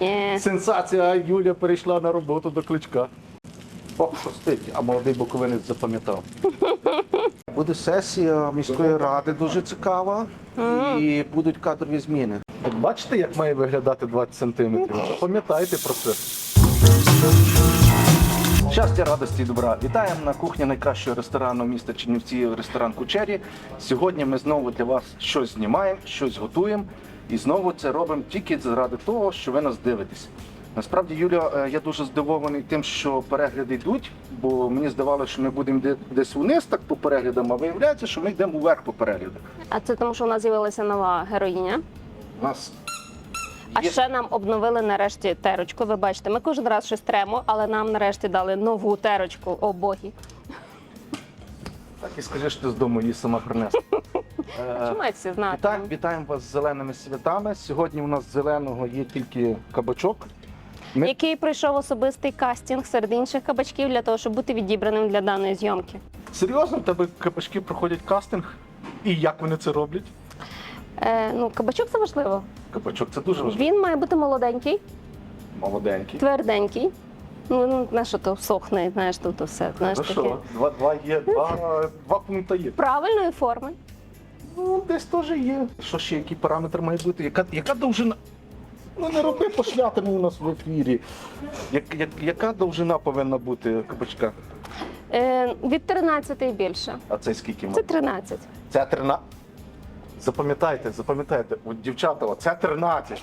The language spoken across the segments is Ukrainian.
Ні. Сенсація, Юля перейшла на роботу до кличка. О, шостить, а молодий буковинець запам'ятав. Буде сесія міської ради дуже цікава і будуть кадрові зміни. От бачите, як має виглядати 20 сантиметрів? Пам'ятайте про це. Щастя, радості і добра. Вітаємо на кухні найкращого ресторану міста Чернівці, ресторан Кучері. Сьогодні ми знову для вас щось знімаємо, щось готуємо. І знову це робимо тільки заради того, що ви нас дивитесь. Насправді, Юля, е, я дуже здивований тим, що перегляди йдуть, бо мені здавалося, що ми будемо десь вниз так по переглядам, а виявляється, що ми йдемо вверх по переглядах. А це тому, що у нас з'явилася нова героїня. У нас А є- ще нам обновили нарешті терочку. Ви бачите, ми кожен раз щось тремо, але нам нарешті дали нову терочку. О боги. так і скажи, що ти з дому її сама принесла. Е, Чому всі знати? Вітаємо, вітаємо вас з зеленими святами. Сьогодні у нас з зеленого є тільки кабачок. Ми Який пройшов особистий кастинг серед інших кабачків для того, щоб бути відібраним для даної зйомки. серйозно, в тебе кабачки проходять кастинг. І як вони це роблять? Е, ну, кабачок це важливо. Кабачок це дуже важливо. Він має бути молоденький, Молоденький. тверденький. Ну, ну знаєш, що то сохне, знаєш, то, то все. Знаєш, Ну таке. що, два, два є, два, два пункти є. Правильної форми. Ну, десь теж є. Що ще, який параметр має бути? Яка, яка довжина? Ну не роби пошлятину у нас в ефірі. Як, як, яка довжина повинна бути кабачка? Е, від 13 і більше. А це скільки Це має? 13. Це 13. Запам'ятайте, запам'ятайте, от дівчата, це 13.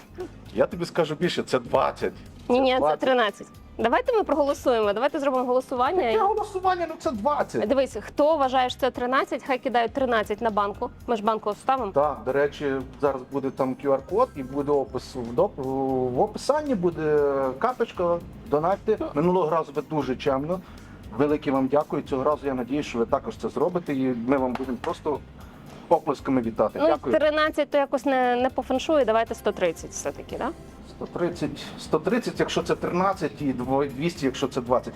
Я тобі скажу більше, це 20. Ні, ні, це 20. 13. Давайте ми проголосуємо. Давайте зробимо голосування. Яке голосування, ну це 20. Дивись, хто вважає, що це 13, хай кидають 13 на банку. Ми ж банку вставимо. Так, до речі, зараз буде там QR-код і буде опис в доп... в описанні буде карточка, донатьте. Минулого разу ви дуже чемно. Велике вам дякую. Цього разу я надію, що ви також це зробите, і ми вам будемо просто оплесками вітати. Ну, Дякую. 13 то якось не, не по феншую, давайте 130 все-таки, так? 130, 130, якщо це 13, і 200, якщо це 20.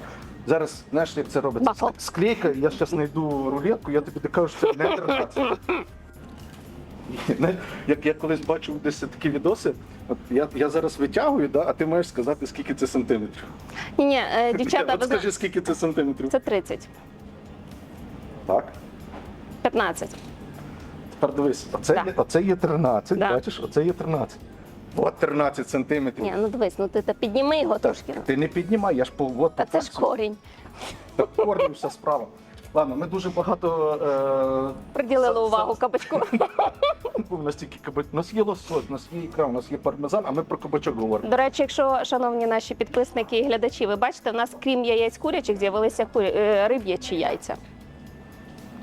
Зараз, знаєш, як це робиться? Бакл. Склейка, я зараз знайду рулетку, я тобі кажу, що це не 13. Як я колись бачив десь такі відоси, от я, я зараз витягую, да, а ти маєш сказати, скільки це сантиметрів. Ні, ні, е, дівчата, от скажи, скільки це сантиметрів. це 30, Так. 15. Тепер дивись, оце, Да. є, оце є 13, Да. бачиш, оце є 13. От 13 сантиметрів. Ні, ну дивись, ну ти та підніми його трошки. Ти не піднімай, я ж по от, Та це ж корінь. Так корнем вся справа. Ладно, ми дуже багато. Приділили увагу кабачку. Е... У нас тільки кабач... У нас є лосось, у нас є ікра, у нас є пармезан, а ми про кабачок говоримо. До речі, якщо, шановні наші підписники і глядачі, ви бачите, в нас крім яєць курячих з'явилися курі... е, риб'ячі яйця.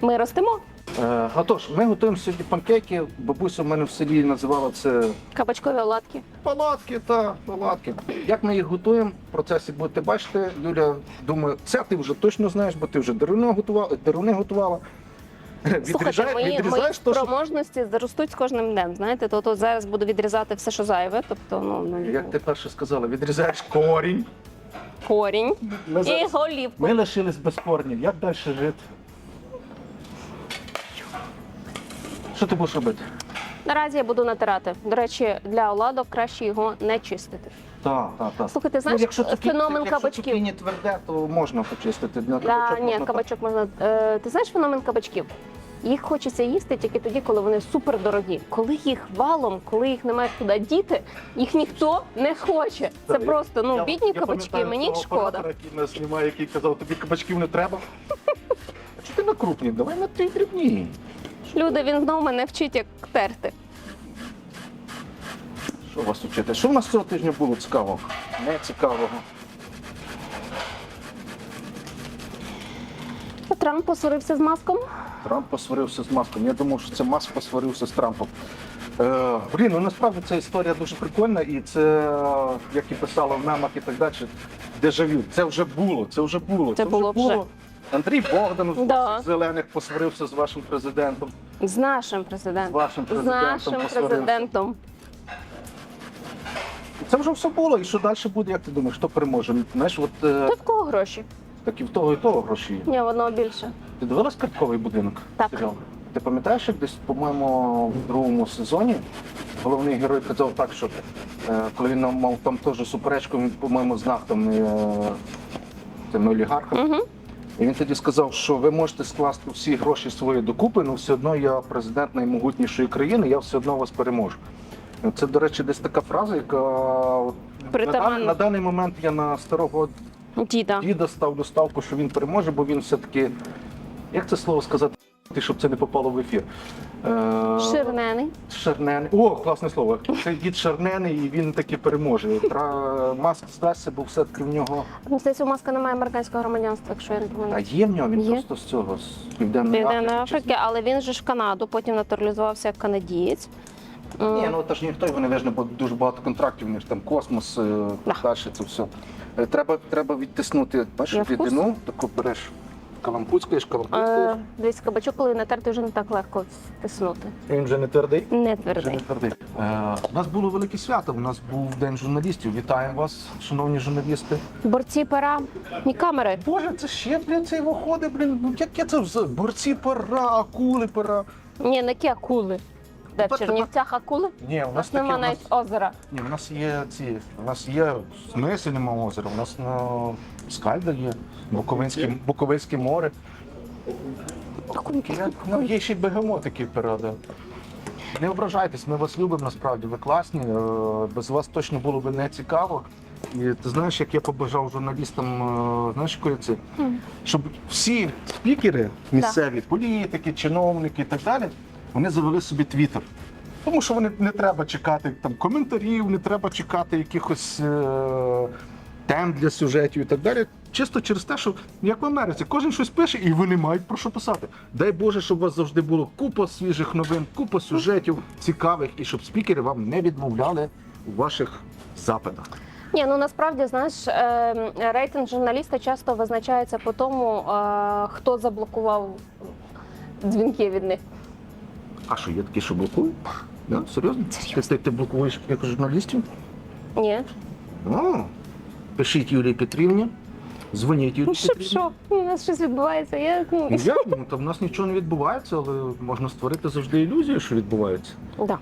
Ми ростемо Е, отож, ми готуємо сьогодні панкейки. Бабуся в мене в селі називала це кабачкові оладки. палатки та палатки. Як ми їх готуємо, в процесі будете бачити. Юля, думаю, це ти вже точно знаєш, бо ти вже деруни готувала. Деруни готувала. Слухайте, мої, мої відрізаєш то, що спроможності зростуть з кожним днем. Знаєте, то, то зараз буду відрізати все, що зайве. Тобто, ну, ну як ти перше сказала, відрізаєш корінь. корінь Ми, і зараз- голівку. ми лишились без корнів. Як далі жити? Що ти будеш робити? Наразі я буду натирати. До речі, для оладок краще його не чистити. Так, так, так. Слухайте, знаєш, феномен якщо кабачків. цукіні тверде, то можна почистити. На Да, кабачок ні, можна кабачок можна. Е, ти знаєш феномен кабачків? Їх хочеться їсти тільки тоді, коли вони супер дорогі. Коли їх валом, коли їх немає куди діти, їх ніхто не хоче. Це я- просто ну бідні кабачки. пам'ятаю Мені того шкода. оператора, Який нас знімає, який казав, тобі кабачків не треба. А чого ти на крупні? Давай на ті дрібні. Люди, він знову мене вчить, як терти. Що вас вчити? Що в нас цього тижня було цікавого? Не цікавого. Трамп посварився з маском. Трамп посварився з Маском. Я думав, що це Маск посварився з Трампом. Е, блін, ну насправді ця історія дуже прикольна, і це, як і писало в мемах і так далі, дежавю. Це вже було, це вже було. Це було вже. Андрій Богданов з Да. зелених посварився з вашим президентом. З нашим З президентом. З президентом нашим посварився. президентом. Це вже все було. І що далі буде, як ти думаєш, хто переможе? Знаєш, от е, То в кого гроші? так і в того, і того гроші є. Ні, в одного більше. Ти дивилась картковий будинок? Так. Серіал? Ти пам'ятаєш, як десь, по-моєму, в другому сезоні головний герой казав так, що е, коли він мав там теж суперечку, він, по-моєму, знав там е, цими олігархами. Угу. І він тоді сказав, що ви можете скласти всі гроші свої докупи, але все одно я президент наймогутнішої країни, я все одно вас переможу. Це, до речі, десь така фраза, яка на, дан- на даний момент я на старого Діда. діда ставлю ставку, що він переможе, бо він все-таки, як це слово сказати, щоб це не попало в ефір. Е, Ширнений. О, класне слово. Це дід шарнений і він таки переможе. Тра... Маск здасться, бо все-таки в нього. Ну, Здається, у Маска немає американського громадянства, якщо я не А помиляюсь. є в нього, він Є. просто з цього, з Південної Південної Африки. Африки, але він же ж в Канаду, потім натуралізувався як канадієць. М, Ні, ну та ж ніхто його не вижне, бо дуже багато контрактів, у них там космос, е, Да. далі це все. Е, Треба, треба відтиснути бачиш, Я в курсі. рідину, таку береш калампуцькаєш, калампуцькаєш. Десь кабачок, коли натерти, вже не так легко стиснути. Він вже не твердий. Не Вже не твердий. твердий. Е, у нас було велике свято. У нас був день журналістів. Вітаємо вас, шановні журналісти. Борці пера і камери. Боже, це ще блін, цей виходить, блін. Ну яке це вже? борці пора, акули пора. Ні, не які акули. Де в Чернівцях акули? Ні, у нас таке. нема У нас, навіть озера. ні, у нас є ці. У нас є в смислі нема озера. У нас на Скальда є, Буковинське, Буковинське море. Є, ну, є ще й бегемотики порода. Не ображайтесь, ми вас любимо насправді, ви класні. е, Без вас точно було б не цікаво. І ти знаєш, як я побажав журналістам, е, знаєш, коли це? Щоб всі спікери місцеві, політики, чиновники і так далі, вони завели собі твіттер. Тому що вони не треба чекати там коментарів, не треба чекати якихось е- тем для сюжетів і так далі. Чисто через те, що як в Америці, кожен щось пише, і вони мають про що писати. Дай Боже, щоб у вас завжди було купа свіжих новин, купа сюжетів цікавих, і щоб спікери вам не відмовляли у ваших запитах. Ні, ну насправді знаєш, е, рейтинг журналіста часто визначається по тому, е, хто заблокував дзвінки від них. А що, є такі, що блокують? Да? Серйозно? Ти, ти, ти блокуєш як журналістів? Ні. О, пишіть Юлії Петрівні, дзвоніть Юлії Ну щоб Петрівні. що? У нас щось відбувається. Я... ну, Ну, як? Ну, там в нас нічого не відбувається, але можна створити завжди ілюзію, що відбувається. Да.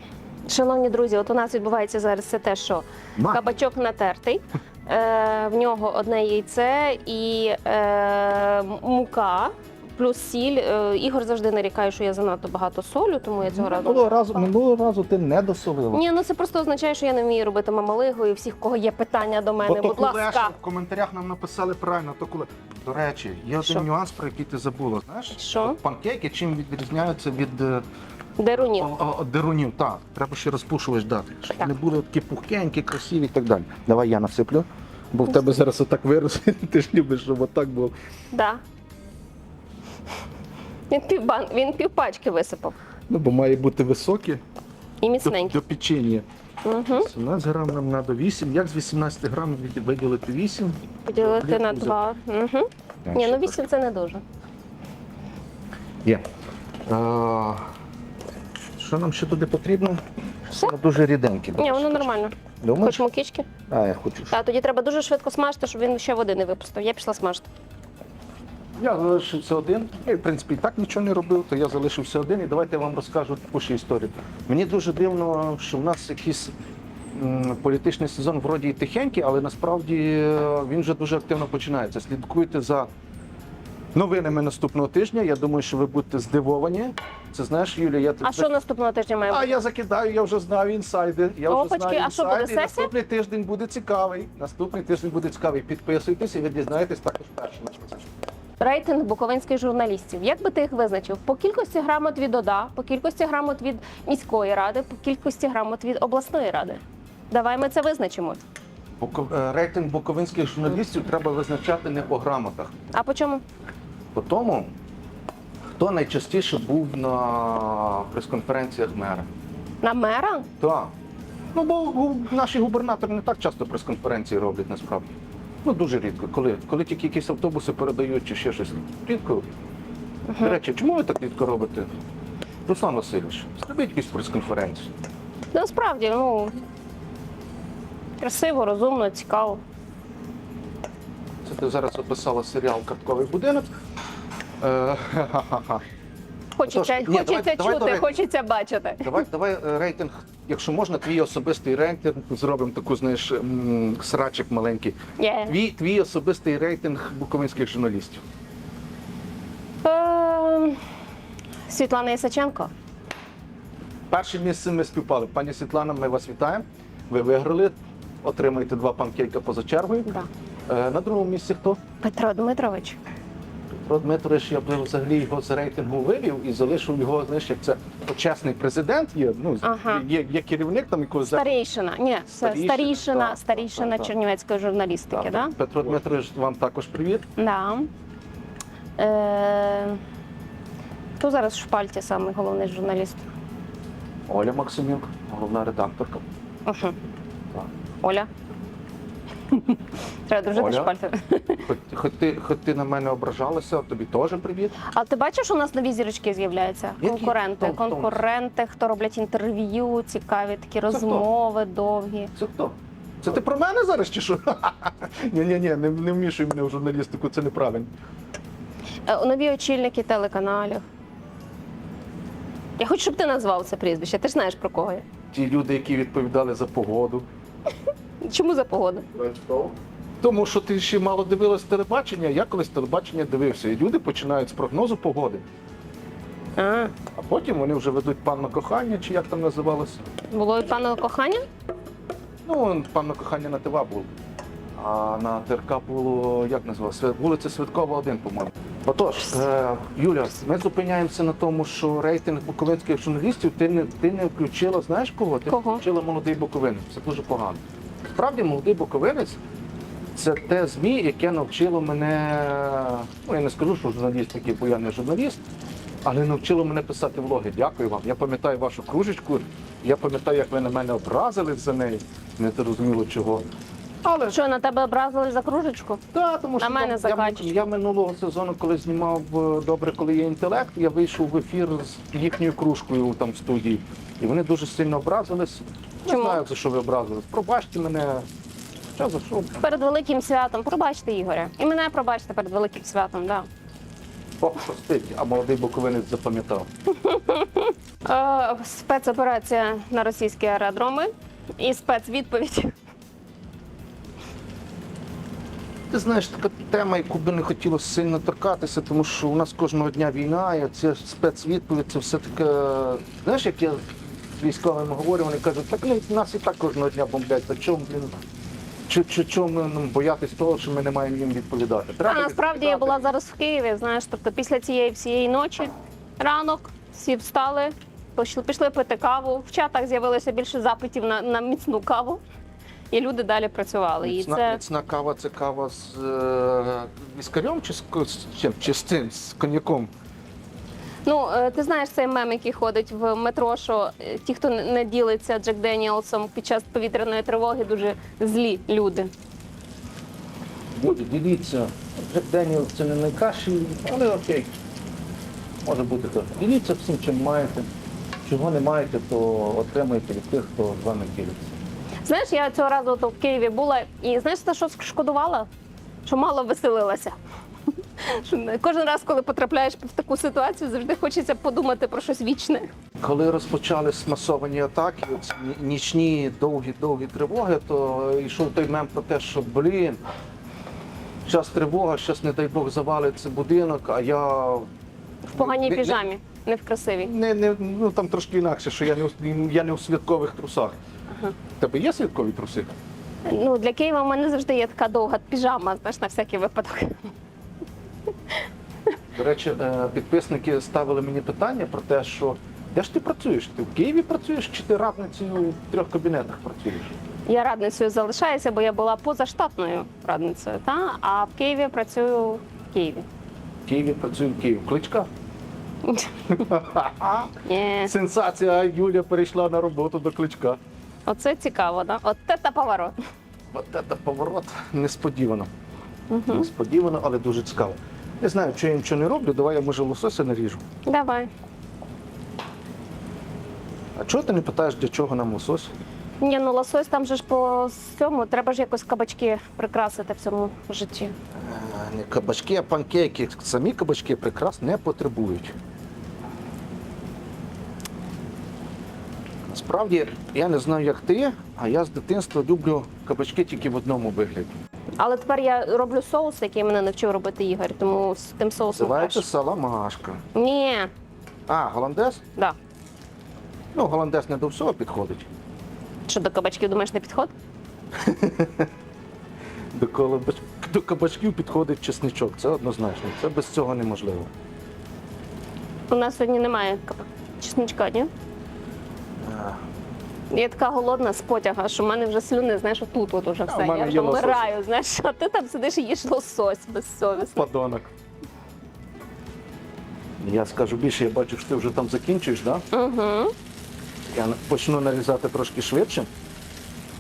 Шановні друзі, от у нас відбувається зараз це те, що Ма. кабачок натертий, е, в нього одне яйце і е, мука. Плюс сіль. Е, Ігор завжди нарікає, що я занадто багато солю, тому я цього разу. Минулого разу, минулого разу ти не досолила. Ні, ну це просто означає, що я не вмію робити мамалигу і всіх, кого є питання до мене. Бо Будь ласка. в коментарях нам написали правильно, то куле. До речі, є один Що? нюанс, про який ти забула. Знаєш, Що? От панкейки чим відрізняються від е, Дерунів. о- о- дерунів? Так, треба ще розпушувач дати, щоб Так. вони були такі пухкенькі, красиві і так далі. Давай я насиплю, бо в тебе зараз отак виросте. Ти ж любиш, щоб отак було. Да. Він півбан, він півпачки висипав. Ну, бо має бути високі І до, міцненький. до печення. Угу. 17 грам нам треба 8. Як з 18 грам від- виділити 8? Поділити на два. Угу. Ні, ну вісім це не дуже. Є. Е, що нам ще туди потрібно? Все? Воно дуже ріденьке. Ні, воно нормально. Думаєш? Хоч мукічки. А, я хочу. А тоді треба дуже швидко смажити, щоб він ще води не випустив. Я пішла смажити. Я залишився один. Я, в принципі, і так нічого не робив, то я залишився один. І давайте я вам розкажу таку ще історію. Мені дуже дивно, що в нас якийсь м, політичний сезон вроді і тихенький, але насправді е, він вже дуже активно починається. Слідкуйте за новинами наступного тижня. Я думаю, що ви будете здивовані. Це знаєш, Юлія, я А що наступного тижня має А бути? я закидаю, я вже знаю інсайди. Я вже Опачки, знаю а що буде, інсайди. сесія? Наступний тиждень буде цікавий. Наступний тиждень буде цікавий. Підписуйтесь і ви дізнаєтесь також перші на це. Рейтинг буковинських журналістів. Як би ти їх визначив? По кількості грамот від ОДА, по кількості грамот від міської ради, по кількості грамот від обласної ради. Давай ми це визначимо. Е, Рейтинг буковинських журналістів треба визначати не по грамотах. А по чому? По тому, хто найчастіше був на прес-конференціях мера. На мера? Так. Ну, бо наші губернатори не так часто прес-конференції роблять насправді. Ну, дуже рідко. Коли, коли тільки якісь автобуси передають чи ще щось. Рідко. До речі, чому ви так рідко робите? Руслан Васильович, зробіть якусь прес-конференцію. Насправді, ну красиво, розумно, цікаво. Це ти зараз описала серіал Картковий будинок. Е, ха-ха-ха. Хочеться, Тож, ні, хочеться давай- давай чути, до хочеться бачити. Давай, давай е, рейтинг якщо можна, твій особистий рейтинг, зробимо таку, знаєш, срачик маленький. Є. Твій, твій особистий рейтинг буковинських журналістів. Е, Світлана Ісаченко. Перше місце ми співпали. Пані Світлана, ми вас вітаємо. Ви виграли, отримаєте два панкейка поза чергою. Да. Е, На другому місці хто? Петро Дмитрович. Петро Дмитрович, я б взагалі його з рейтингу вивів і залишив його, знаєш, як це почесний президент є. Ну, Ага. є, є керівник там якогось Старейшина. Ні, Старійшина, старішина, так, старішина так. чернівецької журналістики, Так, да? Петро Дмитрович, вам також привіт. Да. Е, хто зараз в шпальті самий головний журналіст? Оля Максимюк, головна редакторка. Угу. Так. Оля. Треба дружити Оля? шпальти. Хоч, хоч, ти, хоч ти на мене ображалася, тобі теж привіт. А ти бачиш, у нас нові зірочки з'являються? Які? Конкуренти. Хто? Хто? Конкуренти, хто роблять інтерв'ю, цікаві такі розмови довгі. Це хто? Це ти про мене зараз чи що? Ні, ні, ні, не, не вмішуй мене в журналістику, це неправильно. Е, Нові очільники телеканалів. Я хочу, щоб ти назвав це прізвище. Ти ж знаєш про кого я. Ті люди, які відповідали за погоду. Чому за погоду? Тому що ти ще мало дивилась телебачення, я колись телебачення дивився. І люди починають з прогнозу погоди, А, а потім вони вже ведуть панно кохання, чи як там називалося. було і пане кохання? Ну, панно кохання на ТВ було. А на ТРК було, як називалося? Вулиця Святкова 1, по-моєму. Отож, е, Юля, ми зупиняємося на тому, що рейтинг буковинських журналістів ти не, ти не включила, знаєш кого? Ти Кого? включила молодий буковинець. Це дуже погано. Справді, молодий буковинець це те ЗМІ, яке навчило мене. Ну, я не скажу, що журналіст такий, бо я не журналіст, але навчило мене писати влоги. Дякую вам. Я пам'ятаю вашу кружечку, я пам'ятаю, як ви на мене образились за неї. Не зрозуміло чого. Але Що на тебе образили за кружечку? так, тому що На мене я, за я, качечку. я минулого сезону, коли знімав е, добре, коли є інтелект, я вийшов в ефір з їхньою кружкою там в студії. І вони дуже сильно образились. Не Чому? знаю, за що ви образились. Пробачте мене. Що за що? Перед великим святом. Пробачте Ігоря. І мене пробачте перед великим святом, да. О, простить, а молодий буковинець запам'ятав. Е, спецоперація на російські аеродроми і спецвідповідь. Ти знаєш, така тема, яку би не хотілося сильно торкатися, тому що у нас кожного дня війна, і це спецвідповідь, це все таке. Знаєш, як я з військовими говорю, вони кажуть, так ну, нас і так кожного дня бомблять. Та чому, чому ну, боятись того, що ми не маємо їм відповідати? А насправді я була зараз в Києві. Знаєш, тобто після цієї всієї ночі, ранок, всі встали, пішли, пити каву. В чатах з'явилося більше запитів на, на міцну каву, і люди далі працювали. І Міцна, це міцна кава це кава з е, віскарем чи з, з чим? Чи з цим, з коньяком? Ну е, ти знаєш цей мем, який ходить в метро, що е, ті, хто не ділиться Джек Деніелсом під час повітряної тривоги, дуже злі люди. Люди, діліться. Джек Деніел це не найкращий, але окей. Може бути так. Діліться всім, чим маєте. Чого не маєте, то отримайте від тих, хто з вами ділиться. Знаєш, я цього разу то в Києві була, і знаєш, що шкодувала? Що мало веселилася. Кожен раз, коли потрапляєш в таку ситуацію, завжди хочеться подумати про щось вічне. Коли розпочались масовані атаки, нічні довгі-довгі тривоги, то йшов той мем про те, що блін, зараз тривога, зараз, не дай Бог, завалиться будинок, а я В поганій Не- піжамі, не в красивій. Не, не, ну там трошки інакше, що я не, я не у святкових трусах. У тебе є святкові труси? Ну, для Києва в мене завжди є така довга піжама, знаєш, на всякий випадок. До речі, е, підписники ставили мені питання про те, що де ж ти працюєш? Ти в Києві працюєш чи ти радницею в трьох кабінетах працюєш? Я радницею залишаюся, бо я була позаштатною радницею, та? а в Києві працюю в Києві. В Києві працюю в Києві. Кличка? Ні. Сенсація, Юля перейшла на роботу до кличка. Оце цікаво, да? От це поворот. От це поворот несподівано. Несподівано, але дуже цікаво. Не знаю, чи я нічого не роблю, давай я може лосося наріжу. Давай. А чого ти не питаєш, для чого нам лосось? Ні, ну лосось там же ж по цьому, треба ж якось кабачки прикрасити в цьому житті. Е, Не кабачки, а панкейки. Самі кабачки прикрас не потребують. Насправді, я не знаю, як ти, а я з дитинства люблю кабачки тільки в одному вигляді. Але тепер я роблю соус, який мене навчив робити Ігор, тому з тим соусом Називається краще. саламашка. Ні, А, голландез? да. Ну, голландез не до всього підходить. Що до кабачків думаєш не підход? До, колобач... до кабачків підходить чесничок. Це однозначно. Це без цього неможливо. У нас сьогодні немає каб- чесничка, ні? Я така голодна з потяга, що в мене вже слюни, знаєш, отут от уже все. мене Я є вже лосось. вмираю, знаєш, а ти там сидиш і їш лосось безсовісно. Подонок. Я скажу більше, я бачу, що ти вже там закінчуєш, так? Да? Угу. Я на- почну нарізати трошки швидше.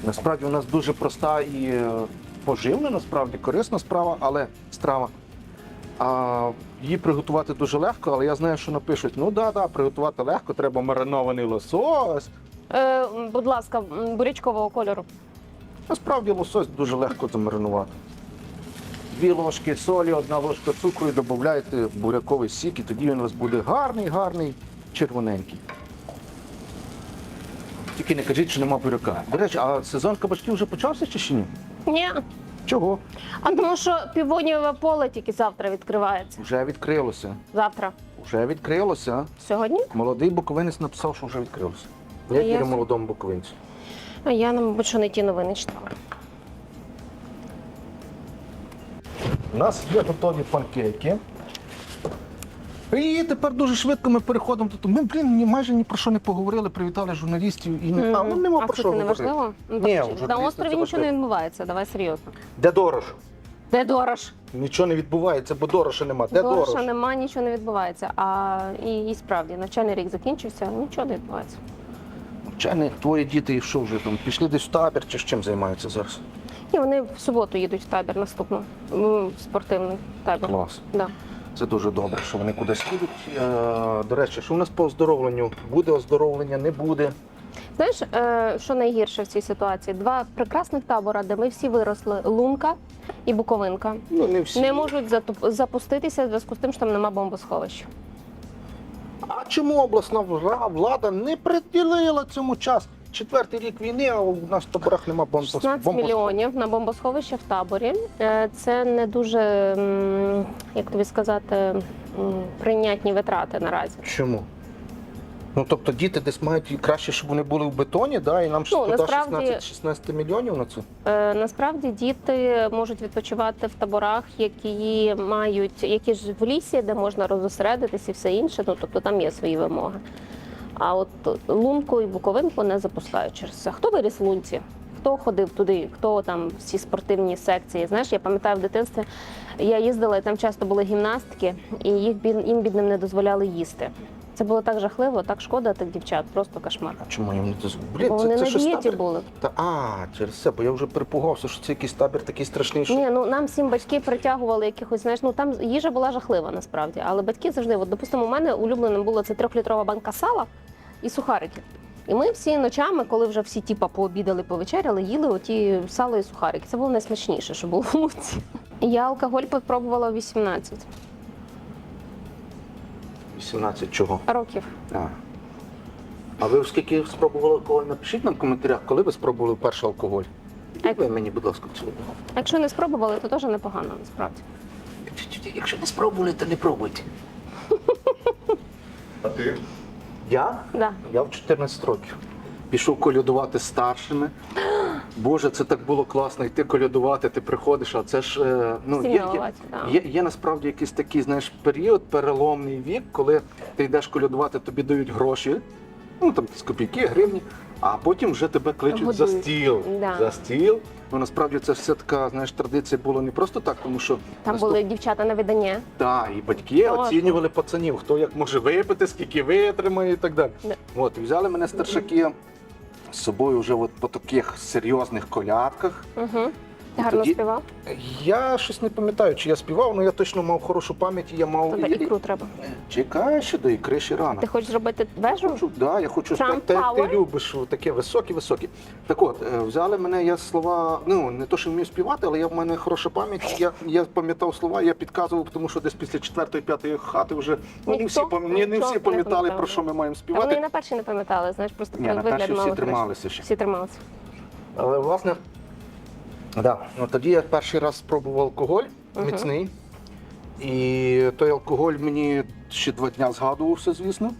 Насправді у нас дуже проста і е, поживна, насправді корисна справа, але страва. А її приготувати дуже легко, але я знаю, що напишуть: ну да, да, приготувати легко, треба маринований лосось. Е, будь ласка, бурячкового кольору. Насправді лосось дуже легко замаринувати. Дві ложки солі, одна ложка цукру і додаєте буряковий сік, і тоді він у вас буде гарний, гарний, червоненький. Тільки не кажіть, що нема буряка. До речі, а сезон кабачків вже почався чи ще ні? Ні. Чого? А тому що півоніве поле тільки завтра відкривається. Вже відкрилося. Завтра. Вже відкрилося. Сьогодні? Молодий буковинець написав, що вже відкрилося. Я вірю молодому буковинцю. А я, мабуть, що не ті новини читала. У нас є готові панкейки. І тепер дуже швидко ми переходимо до того. Ми, блін, ні, майже ні про що не поговорили, привітали журналістів і не. А, ну, нема а про це що не говорити. важливо? Ну, Ні, так, На це острові нічого важливо. не відбувається, давай серйозно. Де дорож? Де дорож? Нічого не відбувається, бо дороша нема. Де Дороша дорож? нема, нічого не відбувається. А і, і справді навчальний рік закінчився, нічого не відбувається. Чайник, твої діти і що вже там? Пішли десь в табір чи з чим займаються зараз? І вони в суботу їдуть в табір наступну, в спортивний табір. Клас. Да. Це дуже добре, що вони кудись їдуть. Е, До речі, що у нас по оздоровленню? Буде оздоровлення, не буде. Знаєш, е, що найгірше в цій ситуації? Два прекрасних табора, де ми всі виросли Лунка і Буковинка. Ну, не всі. Не можуть затуп- запуститися в зв'язку з тим, що там нема бомбосховища. А чому обласна влада не приділила цьому час? Четвертий рік війни, а у нас в таборах нема бомбосховища. 16 мільйонів на бомбосховище в таборі. Е, Це не дуже, як тобі сказати, прийнятні витрати наразі. Чому? Ну тобто діти десь мають краще, щоб вони були в бетоні, да? і нам Ну, насправді- 16, 16 мільйонів на це. Е, Насправді діти можуть відпочивати в таборах, які мають які ж в лісі, де можна розосередитись і все інше. Ну тобто там є свої вимоги. А от лунку і буковинку не запускають через це. Хто виріс в лунці? Хто ходив туди? Хто там всі спортивні секції? Знаєш, я пам'ятаю в дитинстві. Я їздила, і там часто були гімнастки, і їх їм бідним не дозволяли їсти. Це було так жахливо, так шкода тих дівчат, просто кошмар. А чому їм не дозволили? Блін, Бо вони це на щось дієті табір? були. Та, а, через це, бо я вже перепугався, що це якийсь табір такий страшний, що Ні, ну нам всім батьки притягували якихось, знаєш, ну там їжа була жахлива насправді. Але батьки завжди, от, допустимо, у мене улюбленим було це трьохлітрова банка сала і сухарики. І ми всі ночами, коли вже всі типа пообідали, повечеряли, їли оті сало і сухарики. Це було найсмачніше, що було в луці. Я алкоголь попробувала у 18 18 чого? років. А. А ви скільки спробували алкоголь? Напишіть нам в коментарях, коли ви спробували перший алкоголь. І ви мені, будь ласка, цього. Якщо не спробували, то теж непогано насправді. Якщо не спробували, то не пробуйте. А ти? Я? Да. Я в 14 років. Пішов колядувати старшими. Боже, це так було класно йти колядувати, ти приходиш, а це ж е, ну, є, є, є, є насправді якийсь такий знаєш, період, переломний вік, коли ти йдеш колядувати, тобі дають гроші, ну там з копійки, гривні, а потім вже тебе кличуть за стіл. Да. За стіл. Ну насправді це все така знаєш, традиція була не просто так, тому що Там наступ- були дівчата на видання. так, і батьки Точно. оцінювали пацанів, хто як може випити, скільки витримає і так далі. Да. От, взяли мене старшаки собою вже от по таких серйозних колядках. Угу. Ти гарно Тоді- співав? Я щось не пам'ятаю, чи я співав, але я точно мав хорошу пам'ять, і я мав. Тебе ікру треба. Чекай ще до ікри ще рано. Ти хочеш зробити вежу? Хочу, да, я хочу Trump Tower? ти любиш, таке високі-високі. Так от, е, взяли мене, я слова, ну не то, що вмію співати, але я в мене хороша пам'ять. Я, я пам'ятав слова, я підказував, тому що десь після четвертої, п'ятої хати вже ну, не Ніхто? всі, пам- не, не Ніхто всі не пам'ятали, пам'ятав, про що ми маємо Та вони і співати. на першій не пам'ятали, знаєш, просто Ні, на вигляд першій всі мали трималися ще. Всі трималися. Але власне, да, ну, тоді я перший раз спробував алкоголь міцний. І той алкоголь мені ще два дня згадувався, звісно.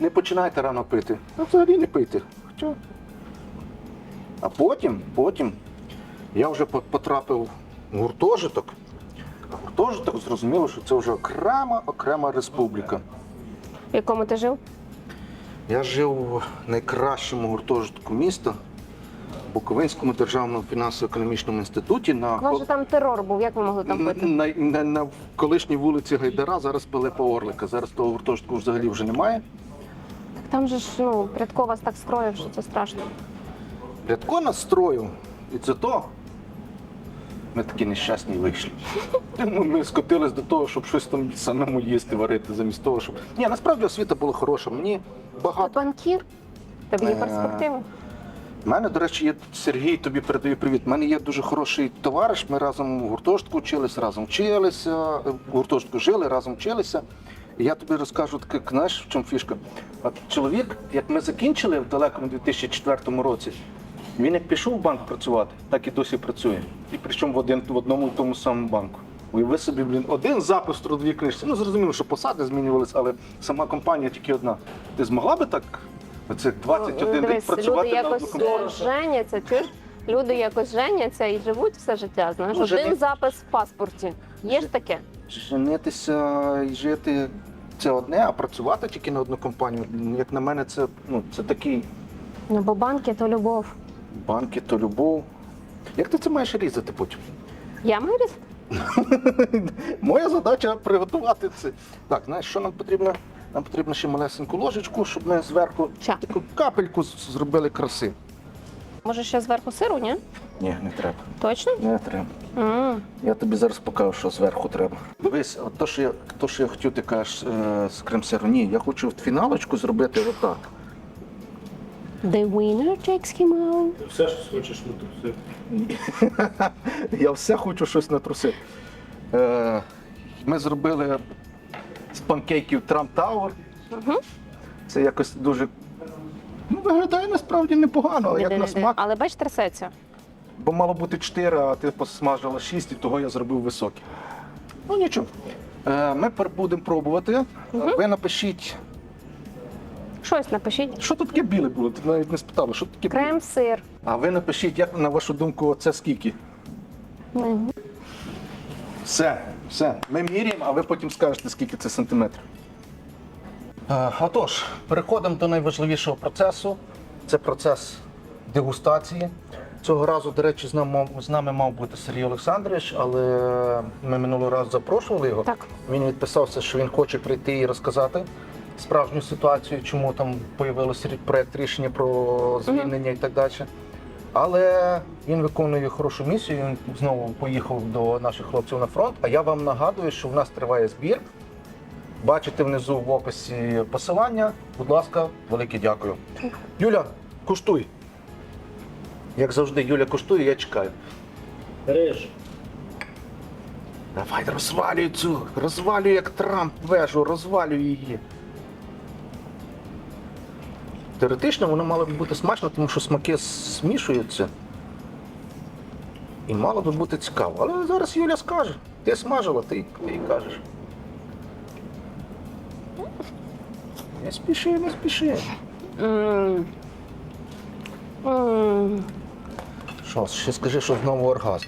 Не починайте рано пити. Ну, взагалі не пийте. Хоча. А потім, потім я вже по- потрапив в гуртожиток. А гуртожиток зрозуміло, що це вже окрема окрема республіка. В якому ти жив? Я жив в найкращому гуртожитку міста, Буковинському державному фінансово-економічному інституті на, У вас же там терор був, як ви могли там на, пити? на, на, на колишній вулиці Гайдара, зараз Пилипа Орлика. Зараз того гуртожитку взагалі вже немає. Так там же ж ну, Прядко вас так строїв, що це страшно. Рядко нас строїв, і це то. Ми такі нещасні вийшли. Ми, ми скотились до того, щоб щось там самому їсти, варити, замість того, щоб. Ні, насправді освіта була хороша. Мені Ти багато. банкір? Тобі є Е, перспективи? У мене, до речі, є Сергій, тобі передаю привіт. У мене є дуже хороший товариш. Ми разом в гуртожитку вчилися, разом вчилися, в гуртожитку жили, разом вчилися. І я тобі розкажу таке, знаєш, в чому фішка. От чоловік, як ми закінчили в далекому 2004 році, він як пішов в банк працювати, так і досі працює. І причому в один в одному в тому самому банку. Уяви собі, блін, один запис в трудовій книжці. Ну зрозуміло, що посади змінювалися, але сама компанія тільки одна. Ти змогла би так? Оце 21 рік Ну, Дивись, працювати люди на одну якось компанію? е, женяться, чуєш? Люди якось женяться і живуть все життя. Знаєш, Ну, один жени- запис в паспорті. Є ж таке? Женитися і жити це одне, а працювати тільки на одну компанію. Як на мене, це ну це такий Ну, бо банки то любов. банки, то любов. Як ти це маєш різати потім? Я Миріс? Моя задача приготувати це. Так, знаєш, що нам потрібно? Нам потрібно ще малесеньку ложечку, щоб ми зверху Ча. таку капельку з- зробили краси. Може ще зверху сиру, ні? Ні, не треба. Точно? Не треба. м Я тобі зараз покажу, що зверху треба. Дивись, от то, що я, то, що я хотів, ти кажеш е, з крем-сиру. Ні, я хочу в фіналочку зробити отак. The winner takes him out. Все, що хочеш натрусити. Я все хочу щось натрусити. Е, ми зробили панкейків Trump Tower. Угу. Це якось дуже. Ну, виглядає насправді непогано, але як на смак. Але бач, трясеться. Бо мало бути 4, а ти посмажила 6, і того я зробив високі. Ну нічого. Е, ми будемо пробувати. Ви напишіть, Щось напишіть. що тут таке біле було? Ти навіть не спитала, що таке біле? Крем, сир. А ви напишіть, як на вашу думку, це скільки? Мгм. Все, все. Ми міряємо, а ви потім скажете, скільки це сантиметрів. Е, Отож, переходимо до найважливішого процесу. Це процес дегустації. Цього разу, до речі, з нами, мав- з нами мав бути Сергій Олександрович, але ми минулий раз запрошували його. Так. Він відписався, що він хоче прийти і розказати справжню ситуацію, чому там появився проєкт рішення про звільнення і так далі. Але він виконує хорошу місію. Він знову поїхав до наших хлопців на фронт. А я вам нагадую, що в нас триває збір. Бачите внизу в описі посилання. Будь ласка, велике дякую. Юля, куштуй. Як завжди, Юля куштує, я чекаю. Риж. Давай розвалюй цю, розвалюй як Трамп вежу, розвалюй її. Теоретично воно мало б бути смачно, тому що смаки змішуються. І мало би бути цікаво. Але зараз Юля скаже. Ти смажила, ти, їй кажеш. Не спіши, не спіши. Що, ще скажи, що знову оргазм.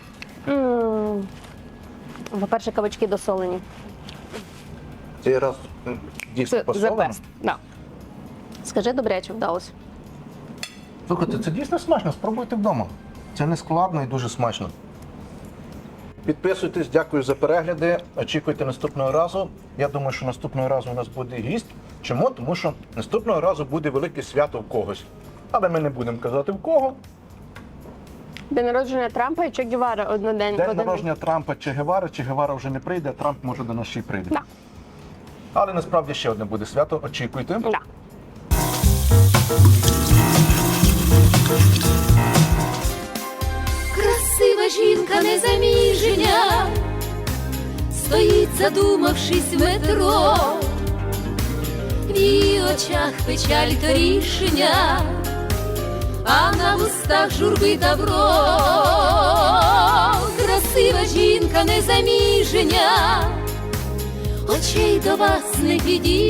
По-перше, кабачки досолені. Цей раз дійсно Це the посолено. best. Да. Скажи, добряче вдалося. Слухайте, це дійсно смачно, спробуйте вдома. Це не складно і дуже смачно. Підписуйтесь, дякую за перегляди. Очікуйте наступного разу. Я думаю, що наступного разу у нас буде гість. Чому? Тому що наступного разу буде велике свято в когось. Але ми не будемо казати в кого. День народження Трампа і Че Гевара однодень. День один народження Трампа Че Гевара, Че Гевара вже не прийде, Трамп може до нас ще й прийде. Да. Але насправді ще одне буде свято. Очікуйте. Да. Красива жінка незаміжня, стоїть, задумавшись в метро, в її очах печаль та рішення, а на вустах журби добро. Красива жінка незаміжня, очей до вас не підійде.